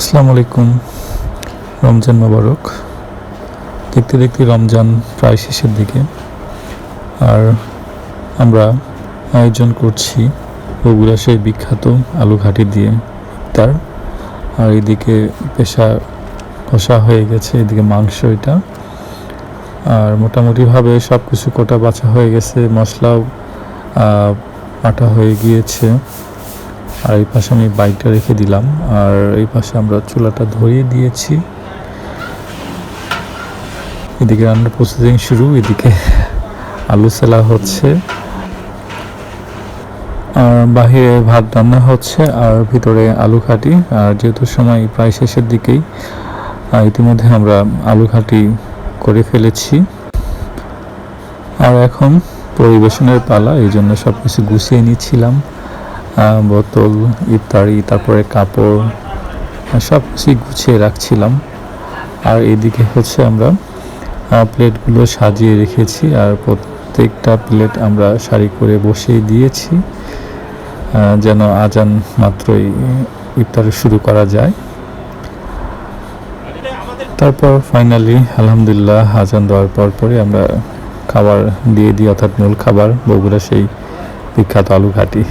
আসসালামু আলাইকুম। রমজান মোবারক। দেখতে দেখতে রমজান প্রায় শেষের দিকে। আর আমরা আয়োজন করছি বগুড়া সেই বিখ্যাত আলু ঘাটি দিয়ে তার। আর এদিকে পেশা কষা হয়ে গেছে, এদিকে মাংস এটা। আর মোটামুটিভাবে সব কিছু কোটা বাছা হয়ে গেছে, মশলাও আটা হয়ে গিয়েছে। আর এই পাশে আমি বাইকটা রেখে দিলাম। আর এই পাশে আমরা চুলাটা ধরিয়ে দিয়েছি। এদিকে রান্নার প্রসেসিং শুরু, এদিকে আলু সেলা হচ্ছে। আর বাহিরে ভাত রান্না হচ্ছে আর ভিতরে আলু খাটি। আর যেহেতু সময় প্রায় শেষের দিকেই ইতিমধ্যে আমরা আলু খাটি করে ফেলেছি। আর এখন পরিবেশনের পালা, এই জন্য সব কিছু গুছিয়ে নিচ্ছিলাম। বোতল ইত্যাদি তারপরে কাপড় সব কিছুই গুছিয়ে রাখছিলাম। আর এদিকে হচ্ছে আমরা প্লেটগুলো সাজিয়ে রেখেছি আর প্রত্যেকটা প্লেট আমরা সারি করে বসিয়ে দিয়েছি যেন আজান মাত্রই ইফতার শুরু করা যায়। তারপর ফাইনালি আলহামদুলিল্লাহ, আজান দেওয়ার পর পরে আমরা খাবার দিয়ে দিই, অর্থাৎ মূল খাবার, বগুড়া সেই বিখ্যাত আলু ঘাটি